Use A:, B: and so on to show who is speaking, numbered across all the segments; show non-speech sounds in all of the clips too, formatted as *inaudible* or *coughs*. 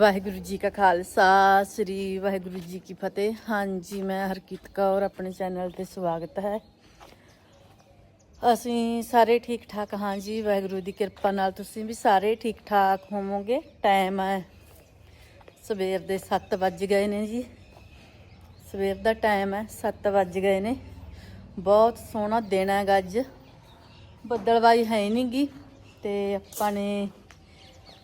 A: ਵਾਹਿਗੁਰੂ ਜੀ ਕਾ ਖਾਲਸਾ, ਸ੍ਰੀ ਵਾਹਿਗੁਰੂ ਜੀ ਕੀ ਫਤਿਹ। ਹਾਂਜੀ, ਮੈਂ ਹਰਕੀਤ ਕੌਰ, ਆਪਣੇ ਚੈਨਲ ਤੇ ਸਵਾਗਤ ਹੈ। ਅਸੀਂ ਸਾਰੇ ਠੀਕ ਠਾਕ ਹਾਂ ਜੀ, ਵਾਹਿਗੁਰੂ ਦੀ ਕਿਰਪਾ ਨਾਲ ਤੁਸੀਂ ਵੀ ਸਾਰੇ ਠੀਕ ਠਾਕ ਹੋਵੋਗੇ। ਟਾਈਮ ਹੈ। ਸਵੇਰ ਦੇ 7 ਵੱਜ ਗਏ ਨੇ ਜੀ। ਸਵੇਰ ਦਾ ਟਾਈਮ ਹੈ 7 ਵੱਜ ਗਏ ਨੇ। ਬਹੁਤ ਸੋਹਣਾ ਦਿਨ ਹੈ ਅੱਜ। ਬੱਦਲਵਾਈ ਹੈ ਨਹੀਂਗੀ ਤੇ ਆਪਾਂ ਨੇ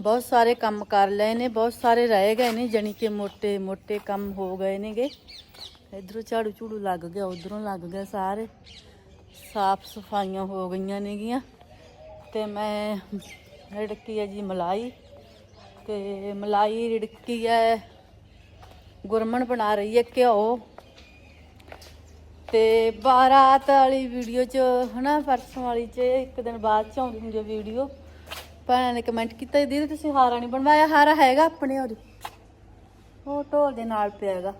A: ਬਹੁਤ ਸਾਰੇ ਕੰਮ ਕਰ ਲਏ ਨੇ, ਬਹੁਤ ਸਾਰੇ ਰਹਿ ਗਏ ਨੇ ਜਾਨੀ ਕਿ ਮੋਟੇ ਮੋਟੇ ਕੰਮ ਹੋ ਗਏ ਨੇਗੇ। ਇਧਰੋਂ ਝਾੜੂ ਝੂੜੂ ਲੱਗ ਗਿਆ, ਉਧਰੋਂ ਲੱਗ ਗਿਆ ਸਾਰੇ। ਸਾਫ਼ ਸਫਾਈਆਂ ਹੋ ਗਈਆਂ ਨੇਗੀਆਂ। ਤੇ ਮੈਂ ਰਿੜਕੀ ਹੈ ਜੀ ਮਲਾਈ। ਤੇ ਮਲਾਈ ਰਿੜਕੀ ਹੈ ਗੁਰਮਨ ਬਣਾ ਰਹੀ ਹੈ ਘਿਓ। ਤੇ ਬਾਰਾਤ ਵਾਲੀ ਵੀਡੀਓ 'ਚ, ਹਨਾ, ਪਰਸੋਂ ਵਾਲੀ 'ਚ, ਇੱਕ ਦਿਨ ਬਾਅਦ 'ਚ ਆਉਂਦੀ ਹੁੰਦੀ ਹੈ ਵੀਡੀਓ। ਭੈਣਾਂ ਨੇ ਕਮੈਂਟ ਕੀਤਾ, ਦੀਦੀ ਤੁਸੀਂ ਹਾਰਾ ਨਹੀਂ ਬਣਵਾਇਆ? ਹਾਰਾ ਹੈਗਾ ਆਪਣੇ ਹੋਰ ਉਹ ਢੋਲ ਦੇ ਨਾਲ ਪਿਆ ਹੈਗਾ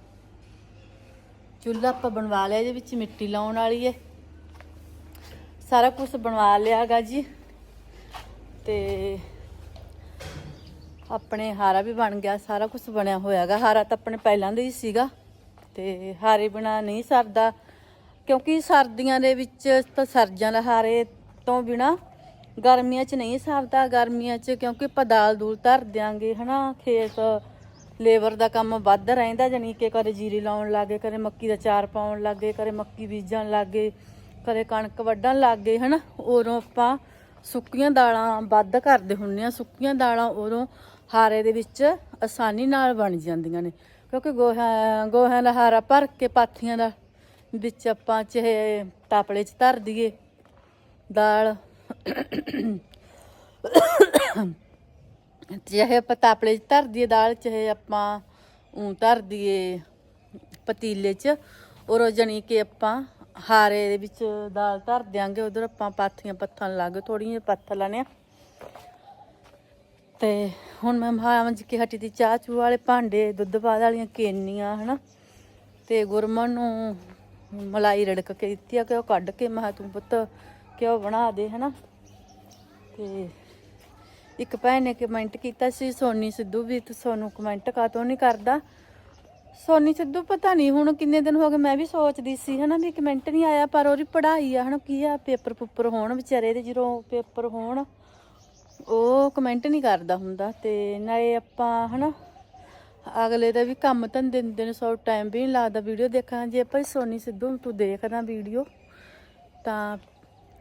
A: ਚੁੱਲ੍ਹਾ ਆਪਾਂ ਬਣਵਾ ਲਿਆ, ਇਹਦੇ ਵਿੱਚ ਮਿੱਟੀ ਲਾਉਣ ਵਾਲੀ ਹੈ ਸਾਰਾ ਕੁਝ ਬਣਵਾ ਲਿਆਗਾ ਜੀ। ਤੇ ਆਪਣੇ ਹਾਰਾ ਵੀ ਬਣ ਗਿਆ, ਸਾਰਾ ਕੁਝ ਬਣਿਆ ਹੋਇਆਗਾ। ਹਾਰਾ ਤਾਂ ਆਪਣੇ ਪਹਿਲਾਂ ਦਾ ਹੀ ਸੀਗਾ। ਤੇ ਹਾਰੇ ਬਣਾ ਨਹੀਂ ਸਰਦਾ, ਕਿਉਂਕਿ ਸਰਦੀਆਂ ਦੇ ਵਿੱਚ ਤਾਂ ਸਰਜਾਂ ਦਾ ਹਾਰੇ ਤੋਂ ਬਿਨਾ ਗਰਮੀਆਂ 'ਚ ਨਹੀਂ ਸਰਦਾ, ਗਰਮੀਆਂ 'ਚ ਕਿਉਂਕਿ ਆਪਾਂ ਦਾਲ ਦੂਲ ਧਰ ਦਿਆਂਗੇ, ਹਨਾ? ਖੇਤ, ਲੇਬਰ ਦਾ ਕੰਮ ਵੱਧ ਰਹਿੰਦਾ, ਜਾਣੀ ਕਿ ਕਦੇ ਜੀਰੀ ਲਾਉਣ ਲੱਗੇ ਕਦੇ ਮੱਕੀ ਦਾ ਚਾਰ ਪਾਉਣ ਲੱਗੇ ਕਦੇ ਮੱਕੀ ਬੀਜਣ ਲੱਗੇ ਕਦੇ ਕਣਕ ਵੱਢਣ ਲੱਗੇ, ਹਨਾ? ਉਦੋਂ ਆਪਾਂ ਸੁੱਕੀਆਂ ਦਾਲਾਂ ਵੱਧ ਕਰਦੇ ਹੁੰਨੇ ਆ, ਸੁੱਕੀਆਂ ਦਾਲਾਂ ਉਦੋਂ ਹਾਰੇ ਦੇ ਵਿੱਚ ਆਸਾਨੀ ਨਾਲ ਬਣ ਜਾਂਦੀਆਂ ਨੇ, ਕਿਉਂਕਿ ਗੋਹਾ, ਗੋਹਿਆਂ ਦਾ ਹਾਰਾ ਭਰ ਕੇ ਪਾਥੀਆਂ ਦਾ ਵਿੱਚ ਆਪਾਂ ਚਾਹੇ ਤਾਪਲੇ 'ਚ ਧਰ ਦਈਏ, ਦਾਲ ਚਾਹੇ ਆਪਾਂ ਤਾਪਲੇ 'ਚ ਧਰ ਦਈਏ ਦਾਲ, ਚਾਹੇ ਆਪਾਂ ਉਂ ਧਰ ਦਈਏ ਪਤੀਲੇ 'ਚ, ਔਰ ਜਣੀ ਕਿ ਆਪਾਂ ਹਾਰੇ ਦੇ ਵਿੱਚ ਦਾਲ ਧਰ ਦਿਆਂਗੇ, ਉਧਰ ਆਪਾਂ ਪਾਥੀਆਂ ਪੱਥਣ ਲੱਗ ਥੋੜੀਆਂ ਜਿਹੀਆਂ ਪੱਥ ਲੈਣੇ ਆ ਤੇ ਹੁਣ ਮੈਂ ਮਾਂਜ ਕੇ ਹਟੀ ਦੀ ਚਾਹ ਚੂ ਵਾਲੇ ਭਾਂਡੇ, ਦੁੱਧ ਬਾਦ ਵਾਲੀਆਂ ਕੇਨੀਆਂ, ਹਨਾ, ਤੇ ਗੁਰਮਨ ਨੂੰ ਮਲਾਈ ਰੜਕ ਕੇ ਦਿੱਤੀ ਆ ਕਿ ਉਹ ਕੱਢ ਕੇ, ਮੈਂ ਕਿਹਾ ਤੂੰ ਪੁੱਤ ਕਿਉਂ ਬਣਾ ਦੇ, ਹਨਾ। ਤੇ ਇੱਕ ਭੈਣ ਨੇ ਕਮੈਂਟ ਕੀਤਾ ਸੀ, ਸੋਨੀ ਸਿੱਧੂ ਵੀ ਤੇ ਕਮੈਂਟ ਕਾਤੋਂ ਨਹੀਂ ਕਰਦਾ? ਸੋਨੀ ਸਿੱਧੂ ਪਤਾ ਨਹੀਂ ਹੁਣ ਕਿੰਨੇ ਦਿਨ ਹੋ ਗਏ, ਮੈਂ ਵੀ ਸੋਚਦੀ ਸੀ ਹਨਾ ਵੀ ਕਮੈਂਟ ਨਹੀਂ ਆਇਆ, ਪਰ ਉਹਦੀ ਪੜ੍ਹਾਈ ਆ, ਹਨਾ ਕੀ ਆ, ਪੇਪਰ ਪੁੱਪਰ ਹੋਣ ਵਿਚਾਰੇ ਦੇ ਜਦੋਂ ਪੇਪਰ ਹੋਣ, ਉਹ ਕਮੈਂਟ ਨਹੀਂ ਕਰਦਾ ਹੁੰਦਾ ਤੇ ਨਾਲੇ ਆਪਾਂ ਹਨਾ ਅਗਲੇ ਦਾ ਵੀ ਕੰਮ ਧੰਦੇ ਦਿੰਦੇ ਨੇ, ਸੌ ਟਾਈਮ ਵੀ ਨਹੀਂ ਲੱਗਦਾ ਵੀਡੀਓ ਦੇਖਣਾ ਜੇ ਭਾਈ ਸੋਨੀ ਸਿੱਧੂ ਨੂੰ ਤੂੰ ਦੇਖਦਾ ਵੀਡੀਓ ਤਾਂ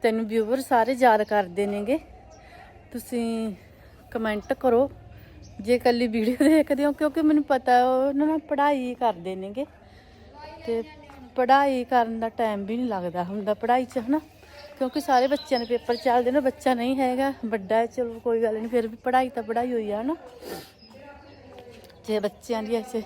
A: ਤੈਨੂੰ ਵਿਊਵਰ ਸਾਰੇ ਯਾਦ ਕਰਦੇ ਨੇਗੇ। ਤੁਸੀਂ ਕਮੈਂਟ ਕਰੋ। ਜੇ ਕੱਲੀ ਵੀਡੀਓ ਦੇਖਦੇ ਹੋ, ਕਿਉਂਕਿ ਮੈਨੂੰ ਪਤਾ ਉਹ ਉਹਨਾਂ ਨਾਲ ਪੜ੍ਹਾਈ ਕਰਦੇ ਨੇਗੇ। ਤੇ ਪੜ੍ਹਾਈ ਕਰਨ ਦਾ ਟਾਈਮ ਵੀ ਨਹੀਂ ਲੱਗਦਾ ਹੁੰਦਾ ਪੜ੍ਹਾਈ 'ਚ, ਹਨਾ? ਕਿਉਂਕਿ ਸਾਰੇ ਬੱਚਿਆਂ ਦੇ ਪੇਪਰ ਚੱਲਦੇ ਨੇ, ਬੱਚਾ ਨਹੀਂ ਹੈਗਾ, ਵੱਡਾ ਹੈ, ਚਲੋ ਕੋਈ ਗੱਲ ਨਹੀਂ, ਫਿਰ ਵੀ ਪੜ੍ਹਾਈ ਤਾਂ ਪੜ੍ਹਾਈ ਹੋਈ ਆ, ਹਨਾ? ਜੇ ਬੱਚਿਆਂ ਦੀ ਐਸੇ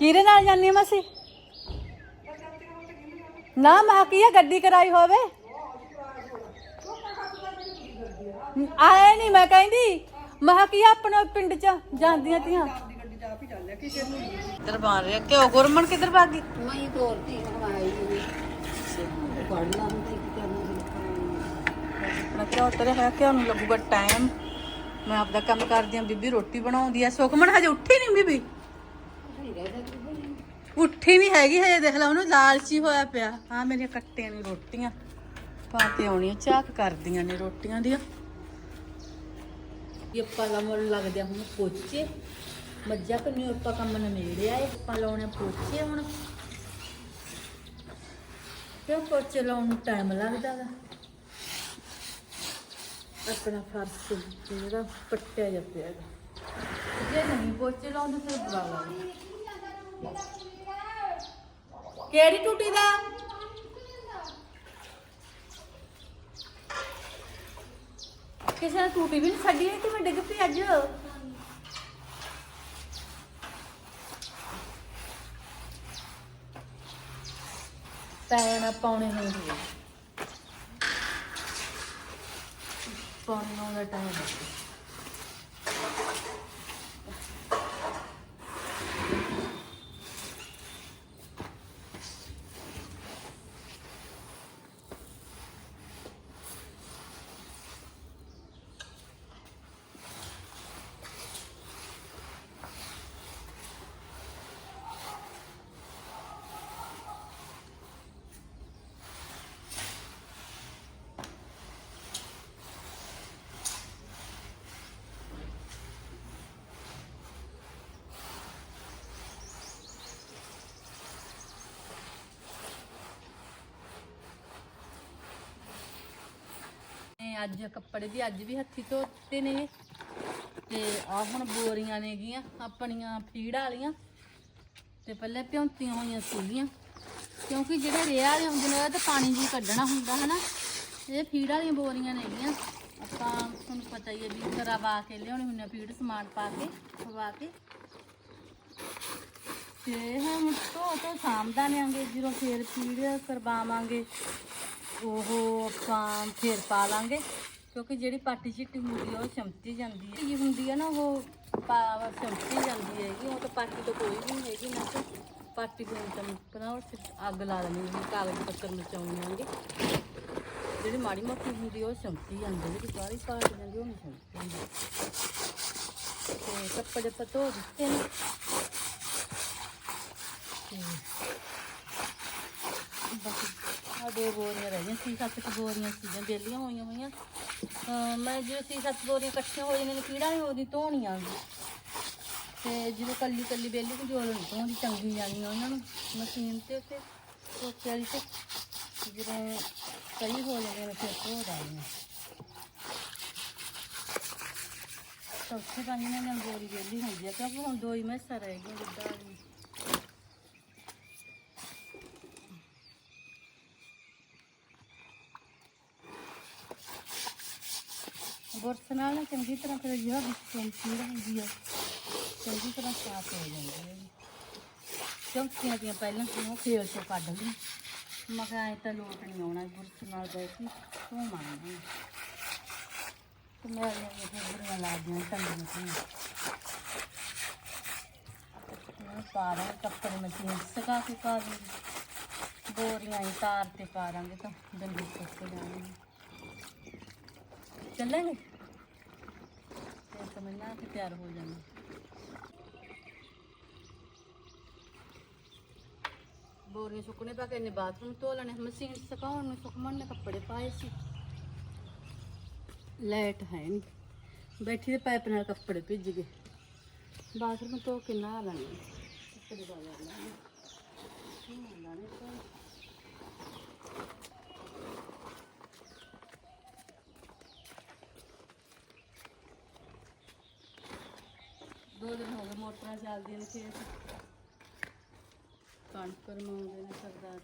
A: ਕਿਹਦੇ ਨਾਲ ਜਾਂਦੀ ਆ ਮਾਸੀ? ਨਾ ਮੈਂ ਕੀ ਆ ਗੱਡੀ ਕਰਾਈ ਹੋਵੇ? ਆਏ ਨਹੀਂ ਮੈਂ ਕਹਿੰਦੀ ਮੈਂ ਕੀ ਆ ਆਪਣੇ ਪਿੰਡ ਚ ਜਾਂਦੀਆਂ ਤੀਆਂ। ਇੱਧਰ ਬਣ ਰਿਹਾ? ਕਿਉਂ ਗੁਰਮਨ ਕਿੱਧਰ ਭੱਗ ਗਈ?
B: ਮੈਂ ਤੋਰਤੀ ਹਵਾਈ ਪੜਨਾ ਹੁੰਦੀ ਕਿ ਕਰਨਾ
A: ਆਪਣਾ ਕਿਉਂ ਤੇਰੇ ਹੈ ਕਿਉਂ ਨੂੰ ਲੱਗੂਗਾ ਟਾਈਮ ਮੈਂ ਆਪਦਾ ਕੰਮ ਕਰਦੀ ਆ ਬੀਬੀ ਰੋਟੀ ਬਣਾਉਂਦੀ ਆ। ਸੁਖਮਨ ਹਜੇ ਉੱਠੀ ਨਹੀਂ ਬੀਬੀ? ਉੱਠੀ ਨਹੀਂ ਹੈਗੀ ਹਜੇ, ਦੇਖ ਲਾ ਉਹਨੂੰ ਲਾਲਚੀ ਹੋਇਆ ਪਿਆ। ਹਾਂ ਮੇਰੀਆਂ ਕੱਟੀਆਂ ਨੇ ਰੋਟੀਆਂ। ਪਾ ਕੇ ਆਉਣੀਆਂ ਝਾਕ ਕਰਦੀਆਂ ਨੇ ਰੋਟੀਆਂ ਦੀਆਂ। ਇਹ ਪਾਲਾ ਮੁੱਲ ਲੱਗਦੇ ਹੁਣ ਪੋਚੇ। ਮੱਝਾਂ ਕੰਨੀ ਆਪਾਂ ਕੰਮ ਨਮੇੜਿਆ ਇਹ ਆਪਾਂ ਪੋਚੇ ਹੁਣ। ਕਿਉਂ ਪੋਚੇ ਲਾਉਣ ਨੂੰ ਟਾਈਮ ਲੱਗਦਾ ਗਾ? ਆਪਣਾ ਫਰਸ਼ ਜਿਹੜਾ ਪੱਟਿਆ ਜਾ ਪਿਆ ਜੇ ਨਹੀਂ ਪੋਚੇ ਲਾਉਂਦੇ, ਫਿਰ ਬੁਰਾ ਲੱਗਦਾ ਕਿਹੜੀ ਟੂਟੀ ਦਾ? ਕਿਸੇ ਨੇ ਟੂਟੀ ਵੀ ਨਹੀਂ ਛੱਡੀ ਕਿ ਮੈਂ ਡਿੱਗ ਪਈ ਅੱਜ? ਪੈਣਾ ਪਾਉਣੇ ਹੋਏ ਪਾਉਣ ਦਾ ਟਾਈਮ ਅੱਜ ਕੱਪੜੇ ਵੀ ਅੱਜ ਵੀ ਹੱਥੀ ਧੋਤੇ ਨੇ। ਤੇ ਆ ਹੁਣ ਬੋਰੀਆਂ ਨੇਗੀਆਂ ਆਪਣੀਆਂ ਫੀੜ ਵਾਲੀਆਂ। ਤੇ ਪਹਿਲੇ ਭਿਉਂਤੀਆਂ ਹੋਈਆਂ ਸੀਗੀਆਂ। ਕਿਉਂਕਿ ਜਿਹੜੇ ਰੇਹ ਵਾਲੇ ਹੁੰਦੇ ਨੇ ਉਹਦਾ ਤਾਂ ਪਾਣੀ ਜੀ ਕੱਢਣਾ ਹੁੰਦਾ, ਹਨਾ? ਇਹ ਫੀੜ ਵਾਲੀਆਂ ਬੋਰੀਆਂ ਨੇਗੀਆਂ ਆਪਾਂ ਤੁਹਾਨੂੰ ਪਤਾ ਹੀ ਹੈ ਵੀ ਕਰਵਾ ਕੇ ਲਿਆਉਣੀ ਹੁੰਦੀ ਆ ਫੀਡ, ਸਮਾਨ ਪਾ ਕੇ, ਖਵਾ ਕੇ। ਤੇ ਹੁਣ ਧੋ ਧੋ ਸਾਂਭਦਾ ਨਿਆਂਗੇ ਜਦੋਂ ਫੇਰ ਫੀਡ ਕਰਵਾਵਾਂਗੇ। ਉਹ ਆਪਾਂ ਫੇਰ ਪਾ ਲਾਂਗੇ, ਕਿਉਂਕਿ ਜਿਹੜੀ ਪਾਟੀ ਛਿੱਟੀ ਹੁੰਦੀ ਆ, ਉਹ ਚਮਚੀ ਜਾਂਦੀ ਹੈ ਇਹ ਹੁੰਦੀ ਹੈ ਨਾ, ਉਹ ਪਾ ਚਮਚੀ ਜਾਂਦੀ ਹੈਗੀ, ਉਹ ਤਾਂ ਪਾਟੀ ਤੋਂ ਕੋਈ ਵੀ ਨਹੀਂ ਹੈਗੀ, ਨਾ ਤਾਂ ਪਾਟੀ ਨੂੰ ਚਮਕਣਾ, ਉਹ 'ਚ ਅੱਗ ਲਾ ਲੈਣੀ ਹੁੰਦੀ, ਕਾਗਜ਼ ਪੱਤਰ ਮਚਾਉਣਾਂਗੇ ਜਿਹੜੀ ਮਾੜੀ ਮੋਟੀ ਹੁੰਦੀ ਉਹ ਚਮਚੀ ਜਾਂਦੀ ਜਿਹੜੀ ਸਾਰੀ ਪਾਟ ਜਾਂਦੀ ਉਹ ਨਹੀਂ ਚਮਚੀ ਜਾਂਦੀ ਤੇ ਕੱਪੜੇ ਪਤੋ ਦਿੱਤੇ ਨੇ। ਤੇ ਦੋ ਬੋਰੀਆਂ ਰਹਿ ਗਈਆਂ ਸੀ ਸੱਤ ਕੁ ਬੋਰੀਆਂ ਸੀਗੀਆਂ ਬੇਲੀਆਂ ਹੋਈਆਂ ਹੋਈਆਂ। ਅਹ ਮੈਂ ਜਦੋਂ ਸੀ ਸੱਤ ਬੋਰੀਆਂ ਇਕੱਠੀਆਂ ਹੋ ਜਾਂਦੀਆਂ ਨੇ ਕੀੜਾ ਨਹੀਂ ਉਹਦੀ ਧੋਣੀਆਂ ਤੇ ਜਦੋਂ ਕੱਲੀ ਕੱਲੀ ਬੇਲੀ ਨੂੰ ਜੋੜ ਨਹੀਂ ਧੋਂਦੀ, ਚੰਗੀ ਜਾਣੀਆਂ ਉਹਨਾਂ ਨੂੰ ਮਸ਼ੀਨ ਤੇ ਉੱਤੇ ਧੋਤੇ ਵਾਲੀ ਤੇ। ਜਦੋਂ ਸਹੀ ਹੋ ਜਾਂਦੇ ਨੇ, ਫਿਰ ਧੋ ਦਾਂਗੇ ਚੌਥੇ ਪੰਜਵੇਂ ਨਾਲ ਬੋਰੀ ਬੇਲੀ ਹੁੰਦੀ ਆ, ਕਿਉਂਕਿ ਹੁਣ ਦੋ ਹੀ ਮੈਸਾਂ ਰਹਿ ਗਈਆਂ, ਜਿੱਦਾਂ ਵਾਲੀਆਂ ਬੁਰਸ ਨਾਲ ਨਾ ਚੰਗੀ ਤਰ੍ਹਾਂ ਫਿਰ ਜਿਹੜਾ ਵਿੱਚ ਚੀੜ ਹੁੰਦੀ ਹੈ ਚੰਗੀ ਤਰ੍ਹਾਂ ਸਾਫ਼ ਹੋ ਜਾਂਦੀ ਹੈ ਚੌਂਕੀਆਂ ਦੀਆਂ ਪਹਿਲਾਂ ਤੋਂ ਖੇਲ ਚੋਂ ਕੱਢ ਲਈ। ਮੈਂ ਕਿਹਾ ਐਂ ਤਾਂ ਲੋਟ ਨਹੀਂ ਆਉਣਾ ਬੁਰਸ ਨਾਲ ਬੈ ਕੇ, ਤੂੰ ਮੰਗਦੀ ਤੇ ਮੈਂ ਇਹ ਬੁਰੀਆਂ ਲਾ ਦੀਆਂ ਟੰਗੀਆਂ ਸੀ ਮੈਂ ਕੱਪੜੇ ਮਸ਼ੀਨ 'ਚ ਕੇ ਪਾ ਦੂੰਗੀ। ਬੋਰੀਆਂ ਹੀ ਤਾਰ ਤੇ ਪਾ ਦਾਂਗੇ ਤਾਂ ਡੰਡੀ ਸੁੱਕ ਜਾਣਗੇ ਚੱਲਾਂਗੇ? ਸਮਝਣਾ ਕਿ ਤਿਆਰ ਹੋ ਜਾਣਾ। ਬੋਰੀਆਂ ਸੁੱਕਣੇ ਪਾ ਕੇ ਇਹਨੇ ਬਾਥਰੂਮ ਧੋ ਲੈਣੇ। ਮਸ਼ੀਨ ਸੁਕਾਉਣ ਨੂੰ ਸੁਖਮਨ ਨੇ ਕੱਪੜੇ ਪਾਏ ਸੀ। ਲਾਈਟ ਹੈ ਨਹੀਂ ਬੈਠੀ ਦੇ ਪਾਈਪ ਨਾਲ ਕੱਪੜੇ ਭਿੱਜ ਗਏ। ਬਾਥਰੂਮ ਧੋ ਕੇ ਨਹਾ ਲੈਣੇ। ਕੱਪੜੇ ਪਾ ਲੈਣੇ ਨਹਾ ਲੈਣੇ ਤਾਂ ਦੋ ਦਿਨ ਹੋ ਗਏ ਮੋਟਰਾਂ ਚੱਲਦੀਆਂ ਨੇ ਖੇਤ ਕਣਕ ਰਮਾਉਂਦੇ ਨੇ ਸਰਦਾਰ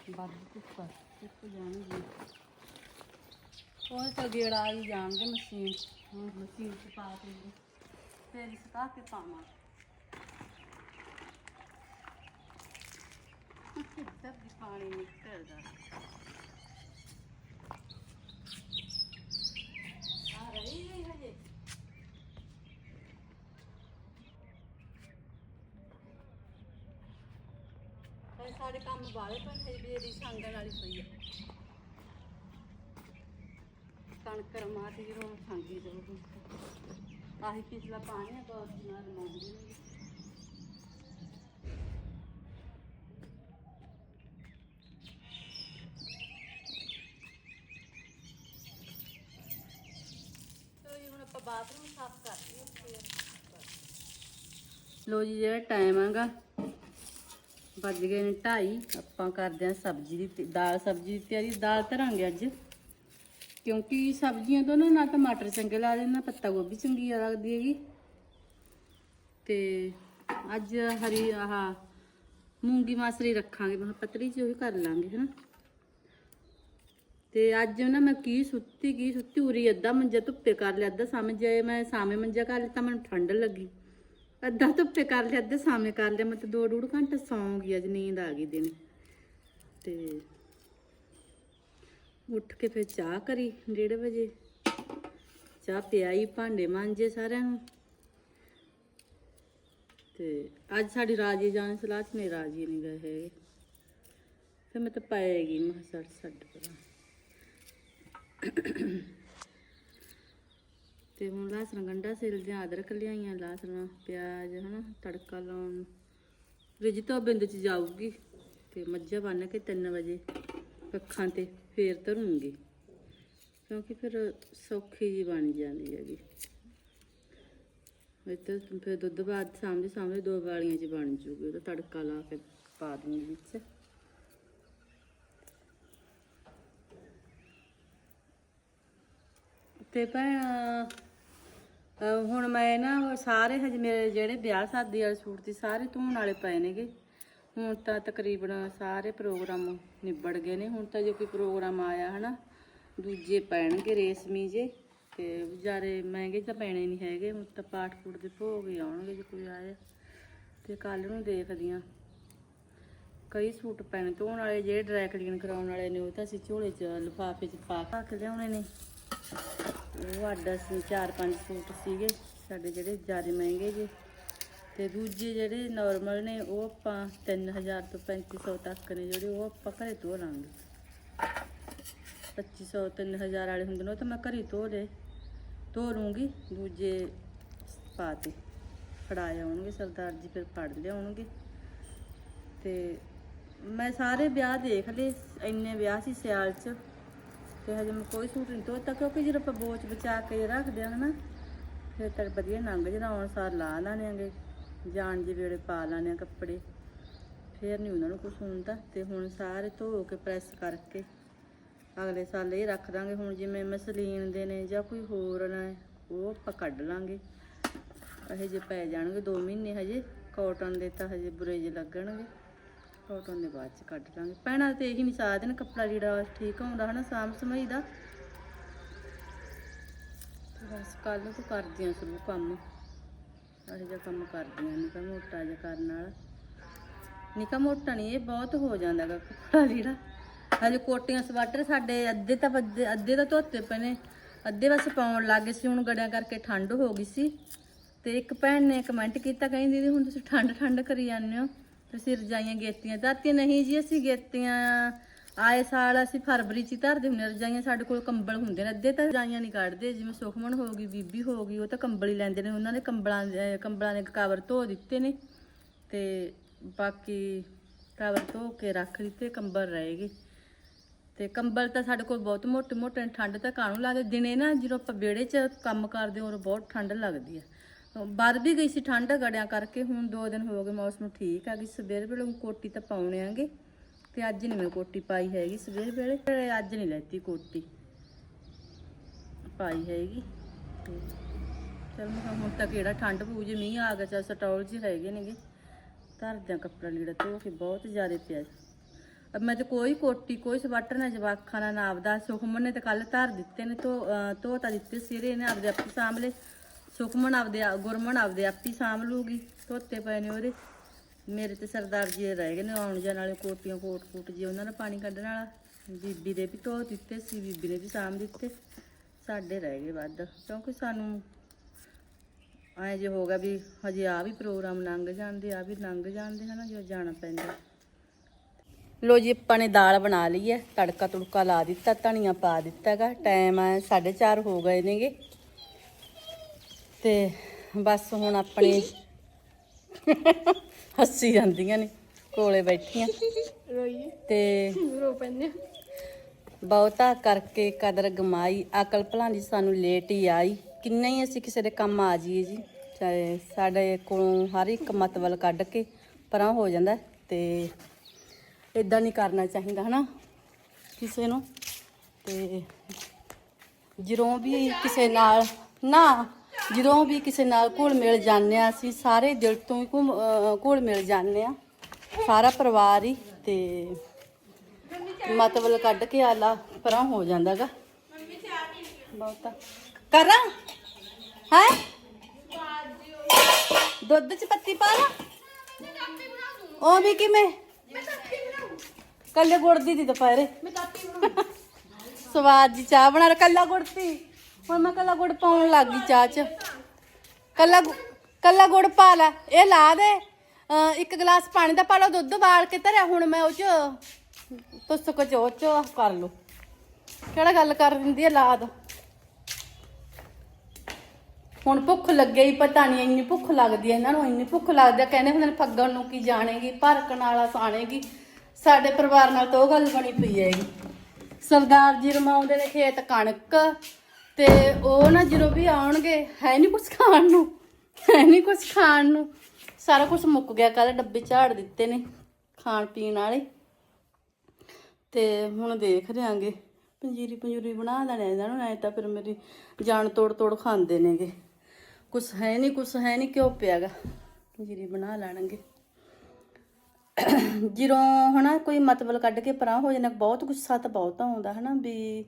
A: ਜੀ ਬੱਦ ਕੁੱਕਰ ਕੁੱਕ ਜਾਣਗੇ ਉਹ ਤਾਂ ਗੇੜਾ ਹੀ ਜਾਣਗੇ ਮਸ਼ੀਨ ਹੁਣ ਮਸ਼ੀਨ ਚ ਪਾ ਕੇ ਫਿਰ ਸੁਕਾ ਕੇ ਪਾਵਾਂ ਪਾਣੀ ਨਿਕਲਦਾ ਆ ਰਹੀ ਹੈ ਹਜੇ। ਪਰ ਸਾਡੇ ਕੰਮ ਵਾਲੇ ਪਰ ਹਜੇ ਵੀ ਇਹਦੀ ਸੰਗਣ ਵਾਲੀ ਪਈ ਆ ਕਣਕ ਰਮਾ ਤੇ ਜਦੋਂ ਸੰਗੀ ਜਾਊਗੀ। ਆਹੀ ਪਿਛਲਾ ਪਾਣੀ ਹੈ ਤਾਂ ਨਾਲ ਰਮਾਉਂਦੀ ਨਹੀਂ ਤੋ ਇਹ ਹੁਣ ਆਪਾਂ ਬਾਥਰੂਮ ਸਾਫ਼ ਕਰ ਲਈਏ ਲੋ ਜੀ, ਜਿਹੜਾ ਟਾਈਮ ਆਗਾ, ਵੱਜ ਗਏ ਨੇ 2:30 ਆਪਾਂ ਕਰਦੇ ਆਂ ਸਬਜ਼ੀ ਦੀ ਤੇ- ਦਾਲ ਸਬਜ਼ੀ ਦੀ ਤਿਆਰੀ। ਦਾਲ ਧਰਾਂਗੇ ਅੱਜ। ਕਿਉਂਕਿ ਸਬਜ਼ੀਆਂ ਤੋਂ ਨਾ ਨਾ ਟਮਾਟਰ ਚੰਗੇ ਲੱਗਦੇ, ਨਾ ਪੱਤਾ ਗੋਭੀ ਚੰਗੀ ਲੱਗਦੀ ਹੈਗੀ। ਤੇ ਅੱਜ ਹਰੀ, ਆਹ ਮੂੰਗੀ ਮਾਸਰੀ ਰੱਖਾਂਗੇ। ਮੈਂ ਕਿਹਾ ਪਤਲੀ ਜਿਹੀ ਉਹ ਕਰ ਲਾਂਗੇ, ਹਨਾ? ਤੇ ਅੱਜ ਨਾ ਮੈਂ ਕੀ ਸੁੱਤੀ ਕੀ ਸੁੱਤੀ, ਉਰੀ ਅੱਧਾ ਮੰਜਾ ਧੁੱਪੇ ਕਰ ਲਿਆ, ਅੱਧਾ ਸਾਵੇਂ ਜੇ ਮੈਂ ਸਾਵੇਂ ਮੰਜਾ ਕਰ ਲਿਆ ਤਾਂ ਮੈਨੂੰ ਠੰਡ ਲੱਗੀ। ਅੱਧਾ ਧੁੱਪੇ ਕਰ ਲਿਆ, ਅੱਧਾ ਸਾਵੇਂ ਕਰ ਲਿਆ, ਮੈਂ ਤਾਂ ਦੋ ਡੂੜ ਘੰਟੇ ਸੌਂ ਗਈ ਅੱਜ, ਨੀਂਦ ਆ ਗਈ ਦਿਨ। ਤੇ ਉੱਠ ਕੇ ਫਿਰ ਚਾਹ ਕਰੀ, ਡੇਢ ਵਜੇ। ਚਾਹ ਪਿਆਈ, ਭਾਂਡੇ ਮਾਂਜੇ ਸਾਰਿਆਂ ਨੂੰ। ਤੇ ਅੱਜ ਸਾਡੀ ਰਾਜੀ ਜਾਣ ਸਲਾਹ ਚ ਨਹੀਂ ਰਾਜੀ ਨਹੀਂ ਗਏ ਹੈਗੇ। ਫਿਰ ਮੈਂ ਤਾਂ ਪਾਏਗੀ ਮੈਂ ਕਿਹਾ ਛੱਡ ਪਰਾਂ ਤੇ ਹੁਣ ਲਸਣ ਗੰਡਾ ਸਿਲਦੇ ਆ ਅਦਰਕ ਲਿਆਈਆਂ, ਲਸਣ, ਪਿਆਜ਼, ਹਨਾ, ਤੜਕਾ ਲਾਉਣ। ਰਿਜ ਤੋਂ ਬਿੰਦ ਚ ਜਾਊਗੀ ਤੇ ਮੱਝਾਂ ਬੰਨ ਕੇ 3 ਵਜੇ ਅੱਖਾਂ ਤੇ ਫੇਰ ਧਰੂੰਗੀ। ਕਿਉਂਕਿ ਫਿਰ ਸੌਖੀ ਜੀ ਬਣ ਜਾਂਦੀ ਹੈਗੀ। ਇੱਥੇ ਫਿਰ ਦੁੱਧ ਬਾਅਦ ਸਾਹਮਣੇ ਸਾਹਮਣੇ ਦੋ ਵਾਲੀਆਂ ਚ ਬਣ ਜੂਗੀ ਉਹਦਾ ਤੜਕਾ ਲਾ ਕੇ ਪਾ ਦੂੰਗੀ ਵਿੱਚ। ਤੇ ਭੈਣ, ਅਹ, ਹੁਣ ਮੈਂ ਨਾ ਸਾਰੇ ਹਜੇ ਮੇਰੇ ਜਿਹੜੇ ਵਿਆਹ ਸ਼ਾਦੀ ਵਾਲੇ ਸੂਟ ਸੀ, ਸਾਰੇ ਧੋਣ ਵਾਲੇ ਪਏ ਨੇਗੇ। ਹੁਣ ਤਾਂ ਤਕਰੀਬਨ ਸਾਰੇ ਪ੍ਰੋਗਰਾਮ ਨਿਬੜ ਗਏ ਨੇ। ਹੁਣ ਤਾਂ ਜੇ ਕੋਈ ਪ੍ਰੋਗਰਾਮ ਆਇਆ ਹਨਾ, ਦੂਜੇ ਪੈਣਗੇ ਰੇਸ਼ਮੀ ਜੇ। ਤੇ ਵਿਚਾਰੇ ਮਹਿੰਗੇ ਤਾਂ ਪੈਣੇ ਨਹੀਂ ਹੈਗੇ, ਹੁਣ ਤਾਂ ਪਾਠ ਪੂਠ ਦੇ ਭੋਗ ਹੀ ਆਉਣਗੇ ਜੇ ਕੋਈ ਆਇਆ। ਤੇ ਕੱਲ ਨੂੰ ਦੇਖਦੀ ਆਂ ਕਈ ਸੂਟ ਪੈਣੇ, ਧੋਣ ਵਾਲੇ ਜਿਹੜੇ ਡਰਾਈ ਕਲੀਨ ਕਰਾਉਣ ਵਾਲੇ ਨੇ, ਉਹ ਤਾਂ ਅਸੀਂ ਝੋਲੇ 'ਚ, ਲਿਫਾਫੇ 'ਚ ਪਾ ਪਾ ਕੇ ਲਿਆਉਣੇ ਨੇ। ਉਹ ਅੱਡ ਅਸੀਂ ਚਾਰ ਪੰਜ ਸੂਟ ਸੀਗੇ, ਸਾਡੇ ਜਿਹੜੇ ਜ਼ਿਆਦਾ ਮਹਿੰਗੇ ਜੇ। ਤੇ ਦੂਜੇ ਜਿਹੜੇ ਨਾਰਮਲ ਨੇ, ਉਹ ਆਪਾਂ 3000 ਤੋਂ 3500 ਤੱਕ ਨੇ ਜਿਹੜੇ, ਉਹ ਆਪਾਂ ਘਰੇ ਧੋ ਲਾਂਗੇ। 2500 3000 ਵਾਲੇ ਹੁੰਦੇ ਨੇ, ਉਹ ਤਾਂ ਮੈਂ ਘਰੇ ਧੋ ਲਏ। ਧੋ ਲੂੰਗੀ ਦੂਜੇ ਪਾ ਤੇ ਫੜਾਏ ਆਉਣਗੇ, ਸਰਦਾਰ ਜੀ ਫਿਰ ਫੜ ਲਿਆਉਣਗੇ। ਤੇ ਮੈਂ ਸਾਰੇ ਵਿਆਹ ਦੇਖ ਲਏ, ਇੰਨੇ ਵਿਆਹ ਸੀ ਸਿਆਲ 'ਚ। ਤੇ ਹਜੇ ਮੈਂ ਕੋਈ ਸੂਟ ਨਹੀਂ ਧੋਤਾ, ਕਿਉਂਕਿ ਜਦੋਂ ਆਪਾਂ ਬੋਚ ਬਚਾ ਕੇ ਰੱਖ ਦਿਆਂਗੇ ਨਾ, ਫਿਰ ਤਾਂ ਵਧੀਆ ਨੰਗ ਜਿਹੜਾ ਆਉਣ ਸਾਰ ਲਾ ਲਾਣੇਗੇ ਜਾਣ ਜੇ ਵੇਲੇ ਪਾ ਲਾਣੇ ਕੱਪੜੇ। ਫਿਰ ਨਹੀਂ ਉਹਨਾਂ ਨੂੰ ਕੁਝ ਹੁੰਦਾ, ਤੇ ਹੁਣ ਸਾਰੇ ਧੋ ਕੇ ਪ੍ਰੈਸ ਕਰਕੇ ਅਗਲੇ ਸਾਲ ਇਹ ਰੱਖ ਦਾਂਗੇ, ਹੁਣ ਜਿਵੇਂ ਮਸਲੀਨ ਦੇ ਨੇ ਜਾਂ ਕੋਈ ਹੋਰ ਨੇ, ਉਹ ਆਪਾਂ ਕੱਢ ਲਾਂਗੇ। ਇਹ ਜੇ ਪੈ ਜਾਣਗੇ 2 ਮਹੀਨੇ ਹਜੇ ਕਾਟਨ ਦੇ ਤਾਂ ਹਜੇ ਬੁਰੇ ਜਿਹੇ ਲੱਗਣਗੇ। ਕਾਟਨ ਦੇ ਬਾਅਦ ਚ ਕੱਢ ਲਾਂਗੇ। ਪਹਿਣਾ ਤੇ ਇਹੀ ਨਹੀਂ ਸਾਰਾ ਦਿਨ ਕੱਪੜਾ ਲੀੜਾ ਠੀਕ ਹੁੰਦਾ ਹਨਾ ਸਾਮ ਸਮਈ ਦਾ। ਬਸ ਕੱਲ ਨੂੰ ਤੂੰ ਕਰਦੀਆਂ ਸ਼ੁਰੂ ਕੰਮ। ਇਹੋ ਜਿਹਾ ਕੰਮ ਕਰਦੀਆਂ ਨਿਕਾ ਮੋਟਾ ਜਿਹਾ ਕਰਨ ਵਾਲਾ ਨਿਕਾ ਮੋਟਾ ਨਹੀਂ, ਇਹ ਬਹੁਤ ਹੋ ਜਾਂਦਾ ਗਾ ਕੱਪੜਾ ਲੀੜਾ ਹਜੇ ਕੋਟੀਆਂ, ਸਵਾਟਰ ਸਾਡੇ ਅੱਧੇ ਤਾਂ ਅੱਧੇ ਅੱਧੇ ਤਾਂ ਧੋਤੇ ਪਏ ਨੇ। ਅੱਧੇ ਬਸ ਪਾਉਣ ਲੱਗੇ ਸੀ, ਹੁਣ ਗੜਿਆਂ ਕਰਕੇ ਠੰਡ ਹੋ ਗਈ ਸੀ। ਤੇ ਇੱਕ ਭੈਣ ਨੇ ਕਮੈਂਟ ਕੀਤਾ, ਕਹਿੰਦੀ ਦੀਦੀ ਹੁਣ ਤੁਸੀਂ ਠੰਡ ਠੰਡ ਕਰੀ ਜਾਂਦੇ ਹੋ। ਤੁਸੀਂ ਰਜਾਈਆਂ ਗੇਤੀਆਂ ਧਰਤੀਆਂ ਨਹੀਂ ਜੀ ਅਸੀਂ ਗੇਤੀਆਂ ਆਏ ਸਾਲ ਅਸੀਂ ਫਰਵਰੀ ਚ ਹੀ ਧਰਦੇ ਹੁੰਦੇ ਹਾਂ। ਰਜਾਈਆਂ ਸਾਡੇ ਕੋਲ ਕੰਬਲ ਹੁੰਦੇ ਨੇ ਅੱਧੇ ਤਾਂ ਰਜਾਈਆਂ ਨਹੀਂ ਕੱਢਦੇ ਜਿਵੇਂ ਸੁਖਮਨ ਹੋ ਗਈ ਬੀਬੀ ਹੋ ਗਈ ਉਹ ਤਾਂ ਕੰਬਲ ਹੀ ਲੈਂਦੇ ਨੇ ਉਹਨਾਂ ਨੇ ਕੰਬਲਾਂ ਦੇ- ਕੰਬਲਾਂ ਦੇ ਕਵਰ ਧੋ ਦਿੱਤੇ ਨੇ ਤੇ ਬਾਕੀ ਕਵਰ ਧੋ ਕੇ ਰੱਖ ਦਿੱਤੇ ਕੰਬਲ ਰਹੇਗੇ ਤੇ ਕੰਬਲ ਤਾਂ ਸਾਡੇ ਕੋਲ ਬਹੁਤ ਮੋਟੇ ਮੋਟੇ ਨੇ, ਠੰਡ ਤਾਂ ਕਾਹਨੂੰ ਲੱਗਦੀ ਦਿਨੇ ਨਾ ਜਦੋਂ ਆਪਾਂ ਵਿਹੜੇ 'ਚ ਕੰਮ ਕਰਦੇ ਹਾਂ ਉਦੋਂ ਬਹੁਤ ਠੰਡ ਲੱਗਦੀ ਹੈ ਵੱਧ ਵੀ ਗਈ ਸੀ, ਠੰਡ ਗੜਿਆਂ ਕਰਕੇ ਹੁਣ ਦੋ ਦਿਨ ਹੋ ਗਏ ਮੌਸਮ ਠੀਕ ਆ ਗਈ। ਸਵੇਰ ਵੇਲੇ ਕੋਟੀ ਤਾਂ ਪਾਉਣੇ ਆਂਗੇ ਤੇ ਅੱਜ ਨਹੀਂ ਮੈਂ ਕੋਟੀ ਪਾਈ ਹੈਗੀ ਸਵੇਰ ਵੇਲੇ, ਤੇ ਅੱਜ ਨਹੀਂ ਲੈਤੀ ਕੋਟੀ। ਪਾਈ ਹੈਗੀ। ਤੇ ਚਲ ਮੈਂ ਕਿਹਾ ਹੁਣ ਤਾਂ ਕਿਹੜਾ ਠੰਡ ਪਊ ਜੇ ਮੀਂਹ ਆ ਗਿਆ ਚਾ ਸਟੌਲ ਜੀ ਹੈਗੇ ਨੇਗੇ। ਧਰਦਿਆਂ ਕੱਪੜਾ ਲੀੜਾ ਧੋ ਕੇ ਬਹੁਤ ਜ਼ਿਆਦਾ ਪਿਆ। ਅਬ ਮੈਂ ਤੇ ਕੋਈ ਕੋਟੀ, ਕੋਈ ਸਵਾਟਰ ਨਾ ਜਵਾਖਾਂ ਨਾ ਆਪਦਾ ਸੁਖਮਨ ਨੇ ਤਾਂ ਕੱਲ ਧਰ ਦਿੱਤੇ ਨੇ, ਧੋ, ਅਹ ਧੋ ਤਾਂ ਦਿੱਤੇ ਸਿਰੇ ਨੇ ਆਪਦੇ ਆਪੀ ਸਾਂਭਲੇ ਸੁਖਮਨ ਆਪਦੇ ਆ- ਗੁਰਮਨ ਆਪਦੇ ਆਪੀ ਸਾਂਭ ਲੂਗੀ। ਧੋਤੇ ਪਏ ਨੇ ਉਹਦੇ। ਮੇਰੇ ਤੇ ਸਰਦਾਰ ਜੀ ਦੇ ਰਹਿ ਗਏ ਨੇ ਆਉਣ ਜਾਣ ਵਾਲੇ, ਕੋਟੀਆਂ ਕੋਟ ਕੋਟ ਜੀ ਉਹਨਾਂ ਦਾ ਪਾਣੀ ਕੱਢਣ ਵਾਲਾ। ਬੀਬੀ ਦੇ ਵੀ ਧੋ ਦਿੱਤੇ ਸੀ, ਬੀਬੀ ਨੇ ਵੀ ਸਾਂਭ ਦਿੱਤੇ। ਸਾਡੇ ਰਹਿ ਗਏ ਵੱਧ। ਕਿਉਂਕਿ ਸਾਨੂੰ ਐਂ ਜੇ ਹੋ ਗਿਆ ਵੀ ਹਜੇ ਆ ਵੀ ਪ੍ਰੋਗਰਾਮ ਲੰਘ ਜਾਂਦੇ ਆ ਵੀ ਲੰਘ ਜਾਂਦੇ, ਹਨਾ, ਜੇ ਜਾਣਾ ਪੈਂਦਾ। ਲੋ ਜੀ, ਆਪਾਂ ਨੇ ਦਾਲ ਬਣਾ ਲਈ ਹੈ। ਤੜਕਾ ਤੁੜਕਾ ਲਾ ਦਿੱਤਾ, ਧਨੀਆ ਪਾ ਦਿੱਤਾਗਾ ਟਾਈਮ ਆ 4:30 ਹੋ ਗਏ ਨੇਗੇ। ਤੇ ਬਸ ਹੁਣ ਆਪਣੇ ਹੱਸੀ ਜਾਂਦੀਆਂ ਨੇ ਕੋਲੇ ਬੈਠੀਆਂ।
B: ਰੋਈਏ।
A: ਤੇ
B: ਰੋ ਪੈਂਦੇ
A: ਬਹੁਤਾ ਕਰਕੇ ਕਦਰ ਗਮਾਈ ਅਕਲ ਭਲਾਂਦੀ ਸਾਨੂੰ ਲੇਟ ਹੀ ਆਈ। ਕਿੰਨਾ ਹੀ ਅਸੀਂ ਕਿਸੇ ਦੇ ਕੰਮ ਆ ਜਾਈਏ ਜੀ ਚਾਹੇ ਸਾਡੇ ਕੋਲੋਂ ਹਰ ਇੱਕ ਮਤਵਲ ਕੱਢ ਕੇ ਪਰਾਂ ਹੋ ਜਾਂਦਾ ਤੇ ਇਦਾਂ ਨਹੀਂ ਕਰਨਾ ਚਾਹੀਦਾ ਹਨਾ? ਕਿਸੇ ਨੂੰ। ਤੇ ਜਦੋਂ ਵੀ ਕਿਸੇ ਨਾਲ ਨਾ ਜਦੋਂ ਵੀ ਕਿਸੇ ਨਾਲ ਘੁਲ ਮਿਲ ਜਾਂਦੇ ਆ ਅਸੀਂ ਸਾਰੇ ਦਿਲ ਤੋਂ ਹੀ ਘੁਲ ਮਿਲ ਜਾਂਦੇ ਆ ਸਾਰਾ ਪਰਿਵਾਰ ਹੀ ਤੇ ਮਤਲਬ ਕੱਢ ਕੇ ਆਲਾ ਪਰਾਂ ਹੋ ਜਾਂਦਾਗਾ ਬਹੁਤਾ। ਕਰਾਂ? ਹੈ? ਦੁੱਧ ਚ ਪੱਤੀ ਪਾ ਲਾ। ਉਹ ਵੀ ਕਿਵੇਂ? ਕੱਲੇ ਗੁੜ ਦੀ ਦੀ ਦੁਪਹਿਰੇ ਸਵਾਦ ਦੀ ਚਾਹ ਬਣਾ ਕੱਲਾ ਗੁੜ ਤੀ ਹੁਣ ਮੈਂ ਕੱਲਾ ਗੁੜ ਪਾਉਣ ਲੱਗ ਗਈ ਚਾਹ ਚ। ਕੱਲਾ ਗੁ- ਕੱਲਾ ਗੁੜ ਪਾ ਲੈ, ਇਹ ਲਾ ਦੇ। ਅਹ ਇੱਕ ਗਲਾਸ ਪਾਣੀ ਦਾ ਪਾ ਲਓ, ਦੁੱਧ ਉਬਾਲ ਕੇ ਧਰਿਆ, ਹੁਣ ਮੈਂ ਉਹ ਚ ਤੁਸ ਕੁਝ ਉਹ ਚ ਕਰ ਲਓ। ਕਿਹੜਾ ਗੱਲ ਕਰ ਦਿੰਦੀ ਹੈ ਲਾ ਦੋ। ਹੁਣ ਭੁੱਖ ਲੱਗੇ ਹੀ, ਪਤਾ ਨਹੀਂ ਇੰਨੀ ਭੁੱਖ ਲੱਗਦੀ ਹੈ ਇਹਨਾਂ ਨੂੰ, ਇੰਨੀ ਭੁੱਖ ਲੱਗਦੀ ਹੈ ਕਹਿੰਦੇ ਹੁੰਦੇ ਨੇ ਫੱਗਣ ਨੂੰ ਕੀ ਜਾਣੇਗੀ, ਭਰਕਣ ਵਾਲਾ ਸਾਣੇਗੀ। ਸਾਡੇ ਪਰਿਵਾਰ ਨਾਲ ਤਾਂ ਉਹ ਗੱਲ ਬਣੀ ਪਈ ਹੈਗੀ। ਸਰਦਾਰ ਜੀ ਰਮਾਉਂਦੇ ਨੇ ਖੇਤ ਕਣਕ ਤੇ ਉਹ ਨਾ ਜਦੋਂ ਵੀ ਆਉਣਗੇ, ਹੈ ਨਹੀਂ ਕੁਛ ਖਾਣ ਨੂੰ, ਹੈ ਨਹੀਂ ਕੁਝ ਖਾਣ ਨੂੰ। ਸਾਰਾ ਕੁਝ ਮੁੱਕ ਗਿਆ ਕੱਲ ਡੱਬੇ ਝਾੜ ਦਿੱਤੇ ਨੇ ਖਾਣ ਪੀਣ ਵਾਲੇ। ਤੇ ਹੁਣ ਦੇਖ ਰਿਆਂਗੇ ਪੰਜੀਰੀ ਪੰਜੂਰੀ ਬਣਾ ਲੈਣੇ ਇਹਨਾਂ ਨੂੰ ਐ ਤਾਂ ਫਿਰ ਮੇਰੀ ਜਾਨ ਤੋੜ ਤੋੜ ਖਾਂਦੇ ਨੇਗੇ। ਕੁਛ ਹੈ ਨਹੀਂ ਕੁਛ ਹੈ ਨਹੀਂ ਕਿਉਂ ਪਿਆਗਾ, ਪੰਜੀਰੀ ਬਣਾ ਲੈਣਗੇ। *coughs* ਜਦੋਂ ਹਨਾ ਕੋਈ ਮਤਲਬ ਕੱਢ ਕੇ ਪਰਾਂ ਹੋ ਜਾਣਾ ਬਹੁਤ ਗੁੱਸਾ ਤਾਂ ਬਹੁਤ ਆਉਂਦਾ ਹਨਾ ਵੀ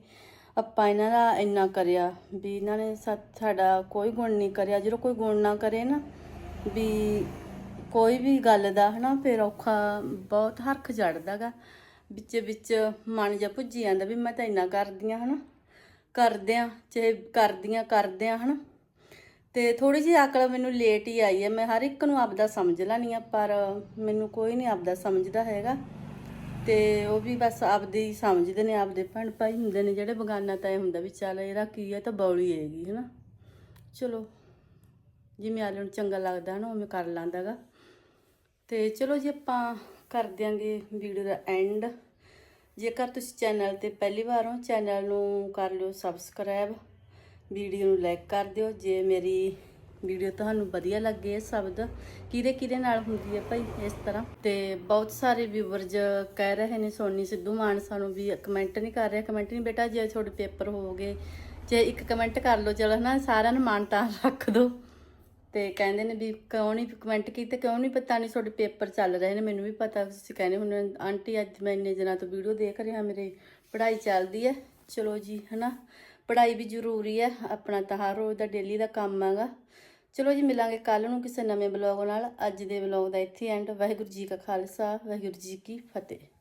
A: ਆਪਾਂ ਇਹਨਾਂ ਦਾ ਇੰਨਾ ਕਰਿਆ ਵੀ ਇਹਨਾਂ ਨੇ ਸਾ- ਸਾਡਾ ਕੋਈ ਗੁਣ ਨਹੀਂ ਕਰਿਆ। ਜਦੋਂ ਕੋਈ ਗੁਣ ਨਾ ਕਰੇ ਨਾ ਵੀ ਕੋਈ ਵੀ ਗੱਲ ਦਾ ਹਨਾ ਫਿਰ ਔਖਾ ਬਹੁਤ ਹਰਖ ਜੜਦਾਗਾ ਵਿੱਚ ਵਿੱਚ ਮਨ ਜਾ ਭੁੱਜੀ ਜਾਂਦਾ ਵੀ ਮੈਂ ਤਾਂ ਇੰਨਾ ਕਰਦੀ ਕਰਦੀਆਂ ਹਨਾ। ਕਰਦਿਆਂ ਚਾਹੇ ਕਰਦੀਆਂ ਕਰਦਿਆਂ ਹਨਾ। ਤੇ ਥੋੜੀ ਜਿਹੀ ਅਕਲ ਮੈਨੂੰ ਲੇਟ ਹੀ ਆਈ ਹੈ। ਮੈਂ ਹਰ ਇੱਕ ਨੂੰ ਆਪਦਾ ਸਮਝ ਲੈਣੀ ਆ, ਪਰ ਮੈਨੂੰ ਕੋਈ ਨਹੀਂ ਆਪਦਾ ਸਮਝਦਾ ਹੈਗਾ। ਤੇ ਉਹ ਵੀ ਬਸ ਆਪਦੀ ਸਮਝਦੇ ਨੇ, ਆਪਦੇ ਭੈਣ ਭਾਈ ਹੁੰਦੇ ਨੇ, ਜਿਹੜੇ ਬਗਾਨਾ ਤਾਂ ਇਹ ਹੁੰਦਾ ਵੀ ਚੱਲ ਇਹਦਾ ਕੀ ਹੈ ਤਾਂ ਬੌਲੀ ਹੈਗੀ, ਹਨਾ? ਚਲੋ, ਜਿਵੇਂ ਆਲੇ ਨੂੰ ਚੰਗਾ ਲੱਗਦਾ ਨਾ ਉਵੇਂ ਕਰ ਲਾਂਦਾਗਾ। ਤੇ ਚਲੋ ਜੀ, ਆਪਾਂ ਕਰ ਦਿਆਂਗੇ ਵੀਡੀਓ ਦਾ ਐਂਡ ਜੇਕਰ ਤੁਸੀਂ ਚੈਨਲ ਤੇ ਪਹਿਲੀ ਵਾਰ ਹੋ, ਚੈਨਲ ਨੂੰ ਕਰ ਲਿਓ ਸਬਸਕ੍ਰਾਈਬ ਵੀਡੀਓ ਨੂੰ ਲਾਈਕ ਕਰ ਦਿਓ। ਜੇ ਮੇਰੀ ਵੀਡੀਓ ਤੁਹਾਨੂੰ ਵਧੀਆ ਲੱਗੇ ਇਹ ਸ਼ਬਦ ਕਿਹਦੇ ਕਿਹਦੇ ਨਾਲ ਹੁੰਦੀ ਹੈ ਭਾਈ ਇਸ ਤਰ੍ਹਾਂ? ਤੇ ਬਹੁਤ ਸਾਰੇ ਵਿਊਵਰਜ ਕਹਿ ਰਹੇ ਨੇ ਸੋਨੀ ਸਿੱਧੂ ਮਾਨ ਸਾਨੂੰ ਵੀ ਕਮੈਂਟ ਨਹੀਂ ਕਰ ਰਿਹਾ ਕਮੈਂਟ ਨਹੀਂ ਬੇਟਾ ਜੇ ਤੁਹਾਡੇ ਪੇਪਰ ਹੋਗੇ ਜੇ ਇੱਕ ਕਮੈਂਟ ਕਰ ਲਓ, ਚਲੋ ਹਨਾ, ਸਾਰਿਆਂ ਨੂੰ ਮਾਨ ਤਾਂ ਰੱਖ ਦਿਓ ਤੇ ਕਹਿੰਦੇ ਨੇ ਵੀ ਕਿਉਂ ਨਹੀਂ ਕਮੈਂਟ ਕੀਤੇ, ਕਿਉਂ ਨਹੀਂ ਪਤਾ ਨਹੀਂ ਤੁਹਾਡੇ ਪੇਪਰ ਚੱਲ ਰਹੇ ਨੇ, ਮੈਨੂੰ ਵੀ ਪਤਾ, ਤੁਸੀਂ ਕਹਿੰਦੇ ਹੁਣ ਆਂਟੀ ਅੱਜ ਮੈਂ ਇੰਨੇ ਦਿਨਾਂ ਤੋਂ ਵੀਡੀਓ ਦੇਖ ਰਿਹਾ, ਮੇਰੇ ਪੜ੍ਹਾਈ ਚੱਲਦੀ ਹੈ। ਚਲੋ ਜੀ, ਹਨਾ, ਪੜ੍ਹਾਈ ਵੀ ਜ਼ਰੂਰੀ ਹੈ, ਆਪਣਾ ਤਾਂ ਹਰ ਰੋਜ਼ ਦਾ ਡੇਲੀ ਦਾ ਕੰਮ ਹੈਗਾ। ਚਲੋ ਜੀ, ਮਿਲਾਂਗੇ ਕੱਲ ਨੂੰ ਕਿਸੇ ਨਵੇਂ ਬਲੌਗ ਨਾਲ। ਅੱਜ ਦੇ ਬਲੌਗ ਦਾ ਇੱਥੇ ਐਂਡ ਵਾਹਿਗੁਰੂ ਜੀ ਕਾ ਖਾਲਸਾ, ਵਾਹਿਗੁਰੂ ਜੀ ਕੀ ਫਤਿਹ।